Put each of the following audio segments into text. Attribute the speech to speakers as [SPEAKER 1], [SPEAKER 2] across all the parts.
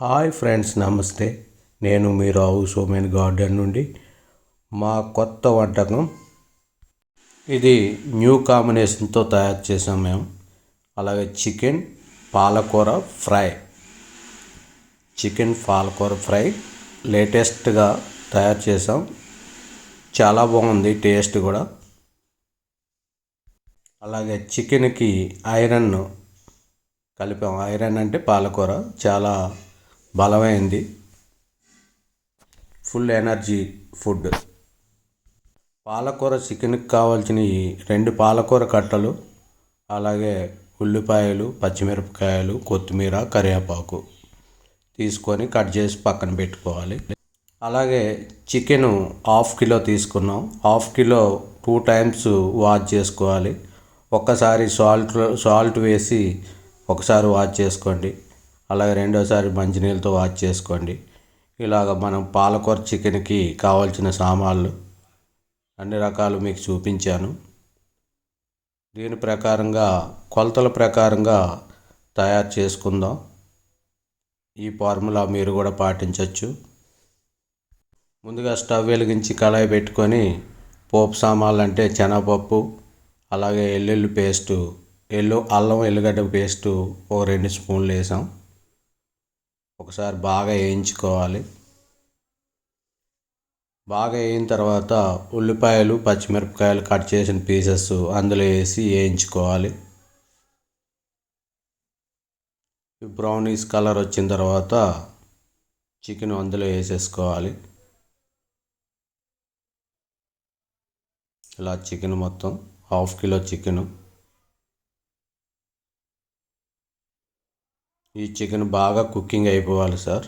[SPEAKER 1] Hi friends నమస్తే. నేను మీ రావు Somen garden నుండి మా కొత్త వంటకం. ఇది న్యూ కాంబినేషన్తో తయారు చేసాం మేము. అలాగే చికెన్ పాలకూర ఫ్రై. చికెన్ పాలకూర ఫ్రై లేటెస్ట్గా తయారు చేసాం. చాలా బాగుంది టేస్ట్ కూడా. అలాగే చికెన్కి ఐరన్ కలిపాం. ఐరన్ అంటే పాలకూర. చాలా బలమైంది. Full energy food. పాలకూర చికెన్కి కావాల్సిన రెండు పాలకూర కట్టలు అలాగే ఉల్లిపాయలు పచ్చిమిరపకాయలు కొత్తిమీర కరివేపాకు తీసుకొని కట్ చేసి పక్కన పెట్టుకోవాలి. అలాగే చికెన్ హాఫ్ కిలో తీసుకున్నాం. Half kilo two times wash చేసుకోవాలి. ఒక్కసారి సాల్ట్ సాల్ట్ వేసి ఒకసారి వాష్ చేసుకోండి. అలాగే రెండోసారి మంచినీళ్ళతో వాష్ చేసుకోండి. ఇలాగ మనం పాలకూర చికెన్కి కావాల్సిన సామాన్లు అన్ని రకాలు మీకు చూపించాను. దీని ప్రకారంగా కొలతల ప్రకారంగా తయారు చేసుకుందాం. ఈ ఫార్ములా మీరు కూడా పాటించవచ్చు ముందుగా స్టవ్ వెలిగించి కళాయి పెట్టుకొని పోపు సామాన్లు అంటే శనగపప్పు అలాగే ఎల్లుల్లి పేస్టు ఎల్లు అల్లం ఎల్లిగడ్డ పేస్టు ఒక రెండు స్పూన్లు వేసాం. ఒకసారి బాగా వేయించుకోవాలి. బాగా వేయిన తర్వాత ఉల్లిపాయలు పచ్చిమిరపకాయలు కట్ చేసిన పీసెస్ అందులో వేసి వేయించుకోవాలి. బ్రౌనీస్ కలర్ వచ్చిన తర్వాత చికెన్ అందులో వేసేసుకోవాలి. ఇలా చికెన్ మొత్తం హాఫ్ కిలో చికెను. ఈ చికెన్ బాగా కుకింగ్ అయిపోవాలి సార్.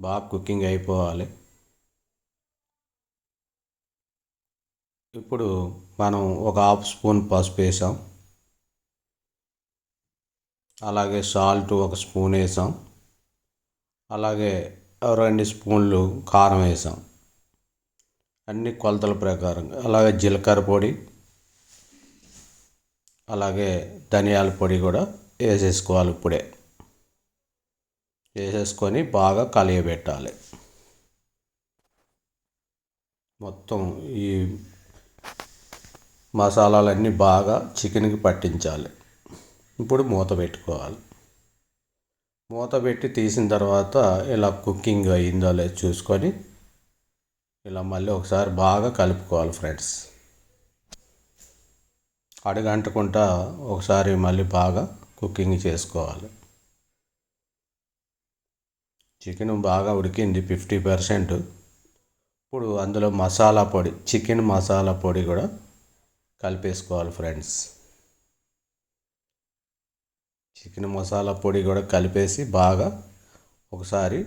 [SPEAKER 1] బాగా కుకింగ్ అయిపోవాలి. ఇప్పుడు మనం ఒక హాఫ్ స్పూన్ పసుపు వేసాం. అలాగే సాల్ట్ ఒక స్పూన్ వేసాం. అలాగే రెండు స్పూన్లు కారం వేసాం. అన్ని కొలతల ప్రకారం. అలాగే జీలకర్ర పొడి అలాగే ధనియాల పొడి కూడా వేసేసుకోవాలి ఇప్పుడే. వేసేసుకొని బాగా కలియబెట్టాలి. మొత్తం ఈ మసాలాలన్నీ బాగా చికెన్కి పట్టించాలి. ఇప్పుడు మూత పెట్టుకోవాలి. మూత పెట్టి తీసిన తర్వాత ఇలా కుకింగ్ అయిందో లేదో చూసుకొని ఇలా మళ్ళీ ఒకసారి బాగా కలుపుకోవాలి ఫ్రెండ్స్. అడుగంటకుండా ఒకసారి మళ్ళీ బాగా కుకింగ్ చేసుకోవాలి. చికెన్ బాగా ఉడికింది ఫిఫ్టీ పర్సెంట్. ఇప్పుడు అందులో మసాలా పొడి చికెన్ మసాలా పొడి కూడా కలిపేసుకోవాలి ఫ్రెండ్స్. చికెన్ మసాలా పొడి కూడా కలిపేసి బాగా ఒకసారి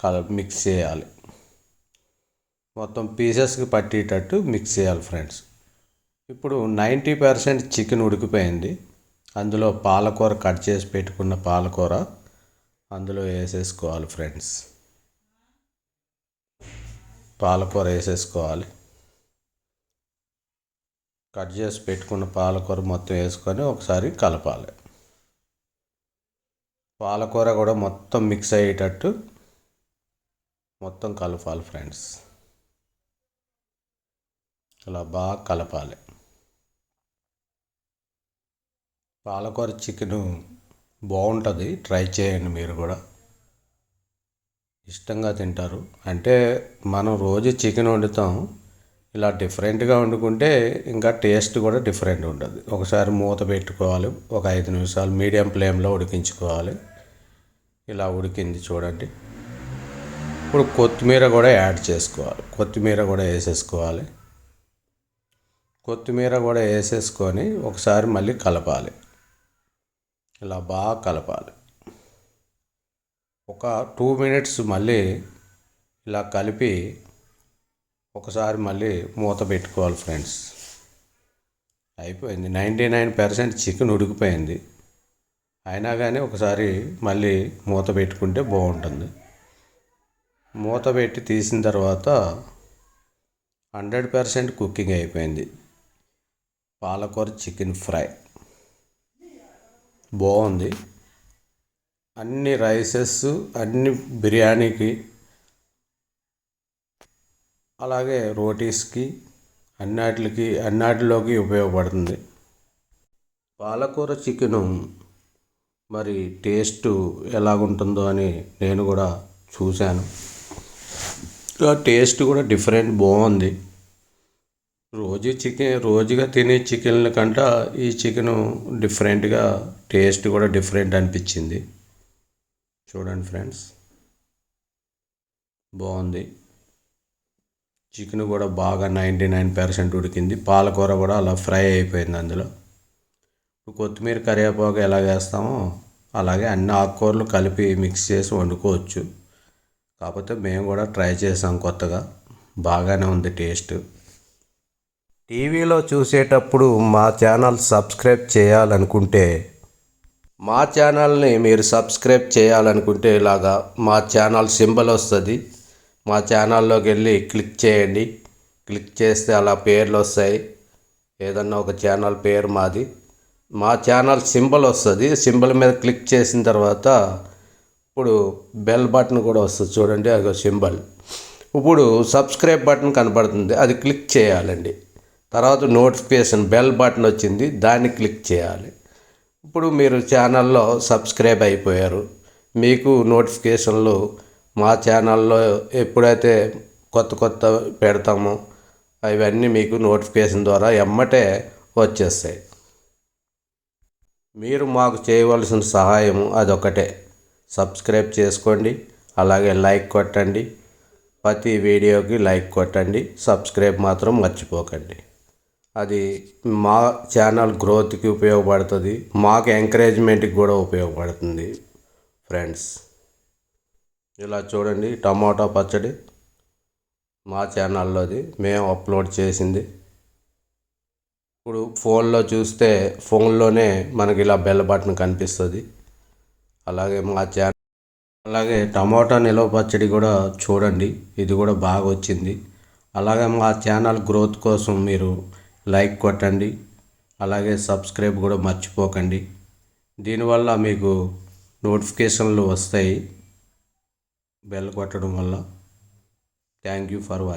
[SPEAKER 1] కల మిక్స్ చేయాలి. మొత్తం పీసెస్కి పట్టేటట్టు మిక్స్ చేయాలి ఫ్రెండ్స్. ఇప్పుడు నైంటీ పర్సెంట్ చికెన్ ఉడికిపోయింది. అందులో పాలకూర కట్ చేసి పెట్టుకున్న పాలకూర అందులో వేసేసుకోవాలి ఫ్రెండ్స్ పాలకూర వేసేసుకోవాలి. కట్ చేసి పెట్టుకున్న పాలకూర మొత్తం వేసుకొని ఒకసారి కలపాలి. పాలకూర కూడా మొత్తం మిక్స్ అయ్యేటట్టు మొత్తం కలపాలి ఫ్రెండ్స్ అలా బాగా కలపాలి. పాలకూర చికెన్ బాగుంటుంది. ట్రై చేయండి మీరు కూడా. ఇష్టంగా తింటారు. అంటే మనం రోజు చికెన్ వండుతాం. ఇలా డిఫరెంట్గా వండుకుంటే ఇంకా టేస్ట్ కూడా డిఫరెంట్ ఉంటుంది. ఒకసారి మూత పెట్టుకోవాలి. ఒక ఐదు నిమిషాలు మీడియం ఫ్లేమ్లో ఉడికించుకోవాలి. ఇలా ఉడికింది చూడండి. ఇప్పుడు కొత్తిమీర కూడా యాడ్ చేసుకోవాలి. కొత్తిమీర కూడా వేసేసుకోవాలి. కొత్తిమీర కూడా వేసేసుకొని ఒకసారి మళ్ళీ కలపాలి. ఇలా బాగా కలపాలి. ఒక టూ మినిట్స్ మళ్ళీ ఇలా కలిపి ఒకసారి మళ్ళీ మూత పెట్టుకోవాలి ఫ్రెండ్స్. అయిపోయింది. నైంటీ నైన్ పర్సెంట్ చికెన్ ఉడికిపోయింది. అయినా కానీ ఒకసారి మళ్ళీ మూత పెట్టుకుంటే బాగుంటుంది. మూత పెట్టి తీసిన తర్వాత హండ్రెడ్ పర్సెంట్ కుకింగ్ అయిపోయింది. పాలకూర చికెన్ ఫ్రై. బాగుంది. అన్ని రైసెస్ అన్ని బిర్యానీకి అలాగే రోటీస్కి అన్నిటికి అన్నిటిలోకి ఉపయోగపడుతుంది. పాలకూర చికెను మరి టేస్ట్ ఎలాగుంటుందో అని నేను కూడా చూశాను. టేస్ట్ కూడా డిఫరెంట్ బాగుంది. రోజు చికెన్ రోజుగా తినే చికెన్ల కంట ఈ చికెను డిఫరెంట్గా టేస్ట్ కూడా డిఫరెంట్ అనిపించింది. చూడండి ఫ్రెండ్స్. బాగుంది. చికెన్ కూడా బాగా నైంటీ నైన్ పర్సెంట్ ఉడికింది. పాలకూర కూడా అలా ఫ్రై అయిపోయింది అందులో. కొత్తిమీర కరివేపాకు ఎలా వేస్తామో అలాగే అన్ని ఆకుకూరలు కలిపి మిక్స్ చేసి వండుకోవచ్చు. కాకపోతే మేము కూడా ట్రై చేసాం కొత్తగా. బాగానే ఉంది టేస్ట్. టీవీలో చూసేటప్పుడు మా ఛానల్ సబ్స్క్రైబ్ చేయాలనుకుంటే మా ఛానల్ని మీరు సబ్స్క్రైబ్ చేయాలనుకుంటే ఇలాగా మా ఛానల్ సింబల్ వస్తుంది. మా ఛానల్లోకి వెళ్ళి క్లిక్ చేయండి. క్లిక్ చేస్తే అలా పేర్లు వస్తాయి. ఏదన్నా ఒక ఛానల్ పేరు మాది. మా ఛానల్ సింబల్ వస్తుంది. సింబల్ మీద క్లిక్ చేసిన తర్వాత ఇప్పుడు బెల్ బటన్ కూడా వస్తుంది. చూడండి అది సింబల్. ఇప్పుడు సబ్స్క్రైబ్ బటన్ కనబడుతుంది అది క్లిక్ చేయాలండి. తర్వాత నోటిఫికేషన్ బెల్ బటన్ వచ్చింది దాన్ని క్లిక్ చేయాలి. ఇప్పుడు మీరు ఛానల్లో సబ్స్క్రైబ్ అయిపోయారు. మీకు నోటిఫికేషన్లు మా ఛానల్లో ఎప్పుడైతే కొత్త కొత్త పెడతామో అవన్నీ మీకు నోటిఫికేషన్ ద్వారా ఎమ్మటే వచ్చేస్తాయి. మీరు మాకు చేయవలసిన సహాయం అదొకటే. సబ్స్క్రైబ్ చేసుకోండి అలాగే లైక్ కొట్టండి. ప్రతి వీడియోకి లైక్ కొట్టండి సబ్స్క్రైబ్ మాత్రం మర్చిపోకండి. అది మా ఛానల్ గ్రోత్కి ఉపయోగపడుతుంది. మాకు ఎంకరేజ్మెంట్కి కూడా ఉపయోగపడుతుంది ఫ్రెండ్స్ ఇలా చూడండి టమాటా పచ్చడి మా ఛానల్లోది మేము అప్లోడ్ చేసింది. ఇప్పుడు ఫోన్లో చూస్తే ఫోన్లోనే మనకి ఇలా బెల్ బటన్ కనిపిస్తుంది. అలాగే మా ఛానల్ అలాగే టమాటా నిలవ పచ్చడి కూడా చూడండి. ఇది కూడా బాగా వచ్చింది. అలాగే మా ఛానల్ గ్రోత్ కోసం మీరు లైక్ కొట్టండి అలాగే సబ్స్క్రైబ్ కూడా మర్చిపోకండి. దీనివల్ల మీకు నోటిఫికేషన్లు వస్తాయి బెల్ కొట్టడం వల్ల. Thank you for watching